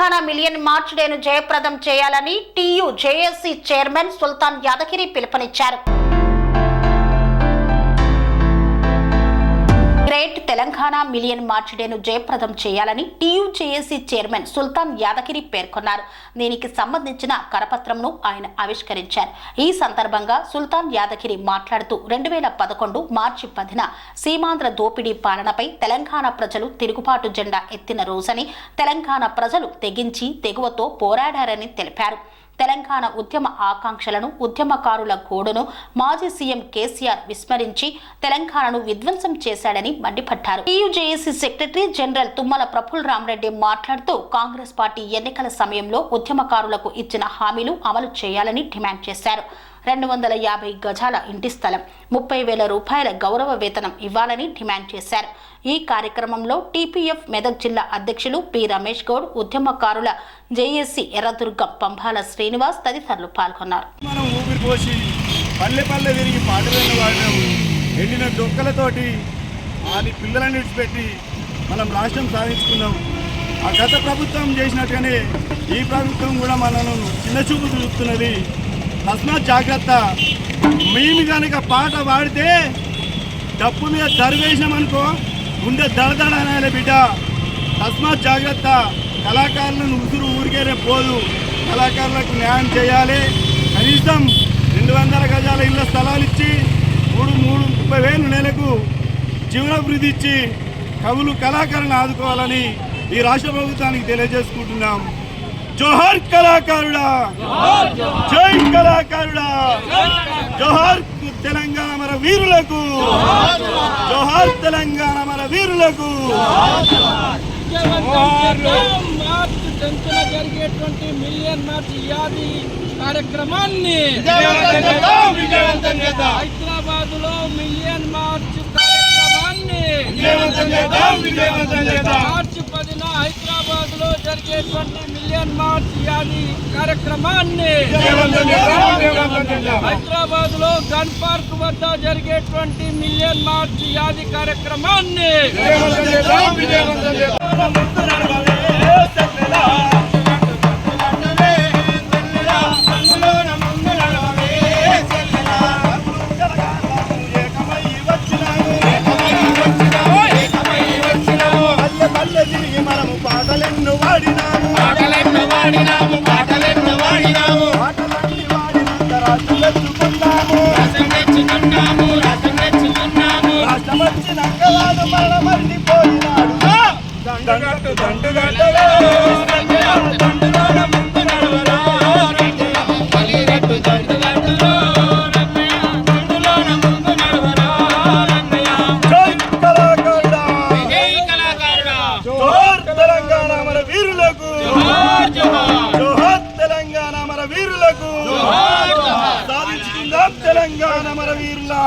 Telangana million march డేను జయప్రదం చేయాలని TU JAC chairman Sultan Yadagiri పిలుపునిచ్చారు. గ్రేట్ తెలంగాణ మిలియన్ మార్చ్ డేను జయప్రదం చేయాలని టీయూజేఏసీ చైర్మన్ సుల్తాన్ యాదగిరి పేర్కొన్నారు. దీనికి సంబంధించిన కరపత్రంను ఆయన ఆవిష్కరించారు. ఈ సందర్భంగా సుల్తాన్ యాదగిరి మాట్లాడుతూ రెండు వేల పదకొండు మార్చి పదిన సీమాంధ్ర దోపిడీ పాలనపై తెలంగాణ ప్రజలు తిరుగుబాటు జెండా ఎత్తిన రోజని తెలంగాణ ప్రజలు తెగించి తెగువతో పోరాడారని తెలిపారు. తెలంగాణ ఉద్యమ ఆకాంక్షలను ఉద్యమకారుల గోడును మాజీ సీఎం కేసీఆర్ విస్మరించి తెలంగాణను విధ్వంసం చేశాడని మండిపడ్డారు. TUJAC secretary general Tummala Praful Ramareddy మాట్లాడుతూ కాంగ్రెస్ పార్టీ ఎన్నికల సమయంలో ఉద్యమకారులకు ఇచ్చిన హామీలు అమలు చేయాలని డిమాండ్ చేశారు. రెండు వందల యాభై గజాల ఇంటి స్థలం ముప్పై వేల రూపాయల గౌరవ వేతనం ఇవ్వాలని డిమాండ్ చేశారు. ఈ కార్యక్రమంలో టీపీఎఫ్ మెదక్ జిల్లా అధ్యక్షులు పి రమేష్ గౌడ్ ఉద్యమకారుల జేఏసీ ఎర్రదుర్గం పంభాల శ్రీనివాస్ తదితరులు పాల్గొన్నారు. మనం పల్లె పల్లె తిరిగి పాటలను వాడినాం ఎండిన డొక్కలతోటి అది పిల్లలను విడిచిపెట్టి మనం రాష్ట్రం సాధించుకున్నాం. ఆ గత ప్రభుత్వం చేసినట్టుగానే ఈ ప్రభుత్వం కూడా మనను చిన్న చూపు చూస్తున్నది తస్మాత్ జాగ్రత్త. మేము కనుక పాట పాడితే డప్పు మీద దరివేసినామనుకో గుండె దడదడ బిడ్డ. తస్మాత్ జాగ్రత్త. కళాకారులను ఉసురు ఊరికేనే పోదు. కళాకారులకు న్యాయం చేయాలి. కనీసం రెండు వందల గజాల ఇళ్ళ స్థలాలు ఇచ్చి మూడు మూడు ముప్పై వేలు నెలకు జీవనాభివృద్ధి ఇచ్చి కవులు కళాకారులను ఆదుకోవాలని ఈ రాష్ట్ర ప్రభుత్వానికి తెలియజేసుకుంటున్నాం. జోహార్ కళాకారుడా. జై కళాకారుడా. జోహార్ తెలంగాణ మన వీరులకు. జోహార్ తెలంగాణ మన వీరులకు. మార్చ్ జరిగేటువంటి మిలియన్ మార్చ్ యాది కార్యక్రమాన్ని హైదరాబాద్లో మిలియన్ మార్చ్ కార్యక్రమాన్ని మార్చ్ హైదరాబాద్లో హైదరాబాద్లో జరిగేటువంటి మిలియన్ మార్చ్ యాది కార్యక్రమాన్ని హైదరాబాద్లో గన్ పార్క్ వద్ద జరిగేటువంటి మిలియన్ మార్చ్ యాది కార్యక్రమాన్ని దండుగట్టు దండుగట్టు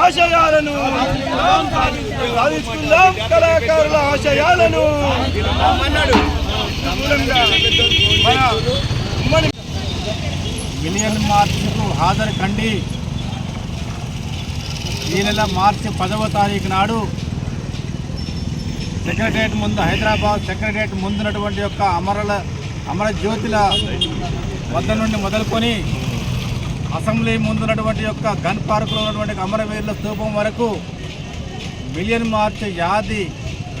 ఆశయాలను సాధించుకుందాం కళాకారుల ఆశయాలను. మిలియన్ మార్చ్కు హాజరు కండి ఈ నెల మార్చి పదవ తారీఖు నాడు సెక్రటరియట్ ముందు హైదరాబాద్ సెక్రటరియట్ ముందున్నటువంటి యొక్క అమరల అమర జ్యోతిల వద్ద నుండి మొదలుకొని అసెంబ్లీ ముందున్నటువంటి యొక్క గన్ పార్కులో ఉన్నటువంటి అమరవీరుల స్తూపం వరకు మిలియన్ మార్చ్ యాది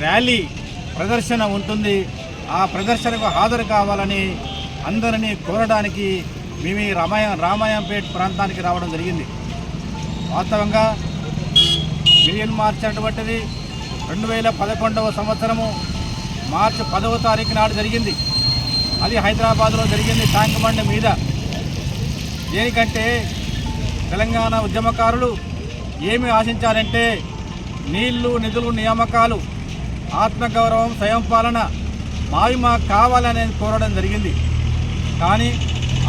ర్యాలీ ప్రదర్శన ఉంటుంది. ఆ ప్రదర్శనకు హాజరు కావాలని అందరినీ కోరడానికి మేము రామాయ రామాయంపేట్ ప్రాంతానికి రావడం జరిగింది. వాస్తవంగా మిలియన్ మార్చ్ అటువంటిది రెండు వేల పదకొండవ సంవత్సరము మార్చి పదవ తారీఖు నాడు జరిగింది. అది హైదరాబాద్లో జరిగింది. ట్యాంక్ మీద దేనికంటే తెలంగాణ ఉద్యమకారులు ఏమి ఆశించారంటే నీళ్ళు నిధులు నియామకాలు ఆత్మగౌరవం స్వయం పాలన మావి మాకు కావాలనేది కోరడం జరిగింది. కానీ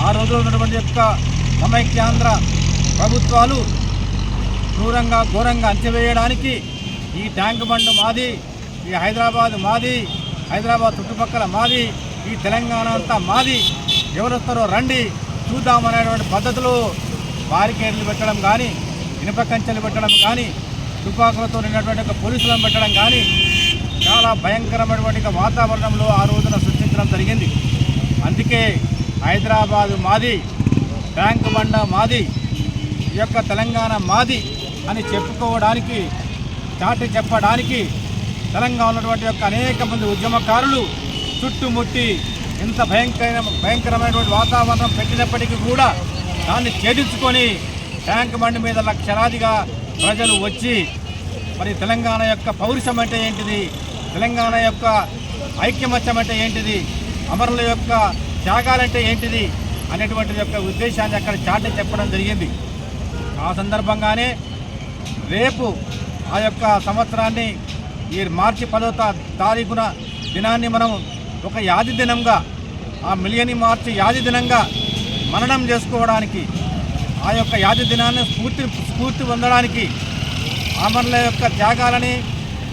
ఆ రోజులో ఉన్నటువంటి యొక్క సమైక్యాంధ్ర ప్రభుత్వాలు క్రూరంగా ఘోరంగా అంచవేయడానికి ఈ ట్యాంక్ బండ్ మాది ఈ హైదరాబాద్ మాది హైదరాబాద్ చుట్టుపక్కల మాది ఈ తెలంగాణ అంతా మాది. ఎవరొస్తారో రండి. చూద్దామనేటువంటి పద్ధతిలో బారికేడ్లు పెట్టడం కానీ ఇనుప కంచెలు పెట్టడం కానీ తుపాకులతో నిన్నటువంటి ఒక పోలీసులను పెట్టడం కానీ చాలా భయంకరమైనటువంటి వాతావరణంలో ఆ రోజున సృష్టించడం జరిగింది. అందుకే హైదరాబాదు మాది ట్యాంక్ బండ మాది ఈ యొక్క తెలంగాణ మాది అని చెప్పుకోవడానికి చాటి చెప్పడానికి తెలంగాణ ఉన్నటువంటి యొక్క అనేక మంది ఉద్యమకారులు చుట్టుముట్టి ఇంత భయంకర భయంకరమైనటువంటి వాతావరణం పెట్టినప్పటికీ కూడా దాన్ని ఛేదించుకొని ట్యాంక్ బండి మీద లక్షలాదిగా ప్రజలు వచ్చి మరి తెలంగాణ యొక్క పౌరుషం అంటే ఏంటిది? తెలంగాణ యొక్క ఐక్యమత్యం అంటే ఏంటిది? అమరుల యొక్క త్యాగాలంటే ఏంటిది? అనేటువంటి యొక్క ఉద్దేశాన్ని అక్కడ చాటి చెప్పడం జరిగింది. ఆ సందర్భంగానే రేపు ఆ యొక్క సంవత్సరాన్ని ఈ మార్చి పదో తారీఖున దినాన్ని మనం ఒక యాది దినంగా ఆ మిలియని మార్చి యాది దినంగా మననం చేసుకోవడానికి ఆ యొక్క యాది దినాన్ని స్ఫూర్తి స్ఫూర్తి పొందడానికి అమరుల యొక్క త్యాగాలని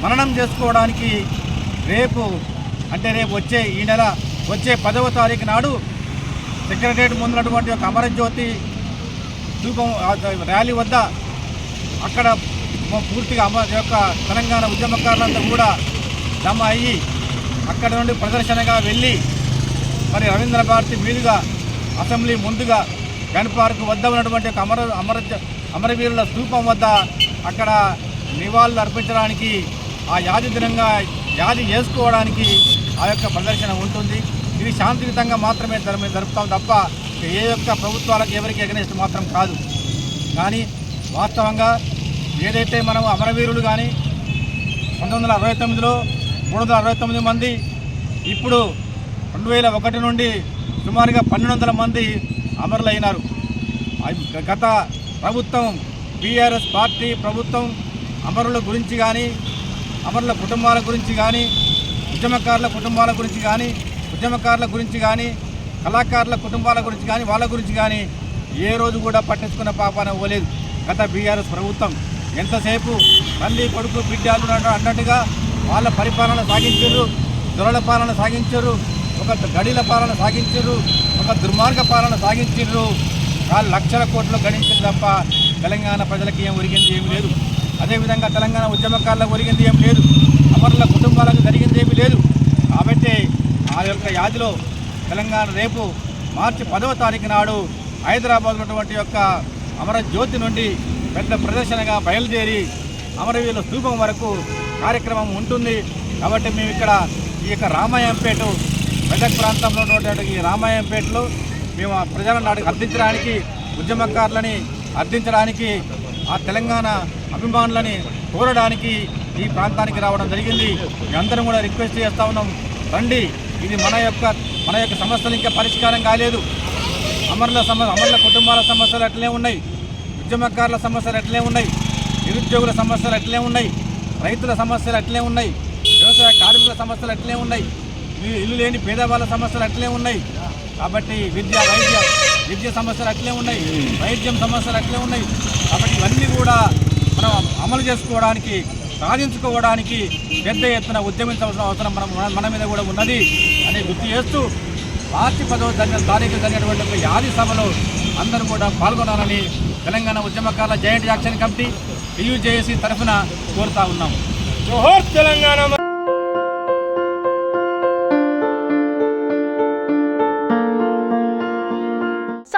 మననం చేసుకోవడానికి రేపు అంటే రేపు వచ్చే ఈ నెల వచ్చే పదవ తారీఖు నాడు సెక్రటరేట్ ముందున్నటువంటి యొక్క అమరజ్యోతి ధూపం ర్యాలీ వద్ద అక్కడ పూర్తిగా అమ యొక్క తెలంగాణ ఉద్యమకారులంతా కూడా జమ అయ్యి అక్కడ నుండి ప్రదర్శనగా వెళ్ళి మరి రవీంద్ర భారతి మీదుగా అసెంబ్లీ ముందుగా గన్ పార్క్ వద్ద ఉన్నటువంటి ఒక అమర అమర అమరవీరుల స్థూపం వద్ద అక్కడ నివాళులు అర్పించడానికి ఆ యాది దినంగా యాది చేసుకోవడానికి ఆ యొక్క ప్రదర్శన ఉంటుంది. ఇది శాంతియుతంగా మాత్రమే జరప జరుపుతాం తప్ప ఏ యొక్క ప్రభుత్వాలకు ఎవరికి ఎగనేస్ట్ మాత్రం కాదు. కానీ వాస్తవంగా ఏదైతే మనం అమరవీరులు కానీ పంతొమ్మిది వందల అరవై తొమ్మిదిలో మూడు వందల అరవై తొమ్మిది మంది ఇప్పుడు రెండు వేల ఒకటి నుండి సుమారుగా పన్నెండు వందల మంది అమరులైనారు. గత ప్రభుత్వం బీఆర్ఎస్ పార్టీ ప్రభుత్వం అమరుల గురించి కానీ అమరుల కుటుంబాల గురించి కానీ ఉద్యమకారుల కుటుంబాల గురించి కానీ ఉద్యమకారుల గురించి కానీ కళాకారుల కుటుంబాల గురించి కానీ వాళ్ళ గురించి కానీ ఏ రోజు కూడా పట్టించుకున్న పాపాన ఇవ్వలేదు గత బీఆర్ఎస్ ప్రభుత్వం. ఎంతసేపు తల్లి కొడుకు బిడ్డలు అన్నట్టుగా వాళ్ళ పరిపాలన సాగించారు దొరల పాలన సాగించారు ఒక గడిల పాలన సాగించారు ఒక దుర్మార్గ పాలన సాగించారు వాళ్ళు లక్షల కోట్లు గడించారు తప్ప తెలంగాణ ప్రజలకి ఏం ఒరిగింది ఏమి లేదు. అదేవిధంగా తెలంగాణ ఉద్యమకారులకు ఒరిగింది ఏం లేదు. అమరుల కుటుంబాలకు జరిగింది ఏమీ లేదు. కాబట్టి ఆ యొక్క యాదిలో తెలంగాణ రేపు మార్చి పదవ తారీఖు నాడు హైదరాబాద్ ఉన్నటువంటి యొక్క అమరజ్యోతి నుండి పెద్ద ప్రదర్శనగా బయలుదేరి అమరవీరుల స్తూపం వరకు కార్యక్రమం ఉంటుంది. కాబట్టి మేము ఇక్కడ ఈ యొక్క రామాయంపేట మెదక్ ప్రాంతంలో ఉన్నటువంటి రామాయంపేటలో మేము ఆ ప్రజలను అర్థించడానికి ఉద్యమకారులని అర్థించడానికి ఆ తెలంగాణ అభిమానులని కోరడానికి ఈ ప్రాంతానికి రావడం జరిగింది. అందరం కూడా రిక్వెస్ట్ చేస్తా ఉన్నాం. రండి ఇది మన యొక్క మన యొక్క సమస్యలు ఇంకా పరిష్కారం కాలేదు. అమరుల సమస్య అమరుల కుటుంబాల సమస్యలు అట్లే ఉన్నాయి. ఉద్యమకారుల సమస్యలు అట్లే ఉన్నాయి. నిరుద్యోగుల సమస్యలు అట్లే ఉన్నాయి. రైతుల సమస్యలు అట్లే ఉన్నాయి. వ్యవసాయ కార్మికుల సమస్యలు అట్లే ఉన్నాయి. ఇల్లు- లేని పేదవాళ్ళ సమస్యలు అట్లే ఉన్నాయి. కాబట్టి విద్య వైద్య విద్య సమస్యలు అట్లే ఉన్నాయి. వైద్యం సమస్యలు అట్లే ఉన్నాయి. కాబట్టి ఇవన్నీ కూడా మనం అమలు చేసుకోవడానికి సాధించుకోవడానికి పెద్ద ఎత్తున ఉద్యమించవలసిన అవసరం మనం మన- మన మీద కూడా ఉన్నది. అని గుర్తు చేస్తూ మార్చి పదవ జరిగిన తారీఖు జరిగినటువంటి ఒక యాది సభలో అందరూ కూడా పాల్గొనాలని తెలంగాణ ఉద్యమకారుల జాయింట్ యాక్షన్ కమిటీ పియూజేఏసీ తరఫున కోరుతా ఉన్నాము జోహార్ తెలంగాణ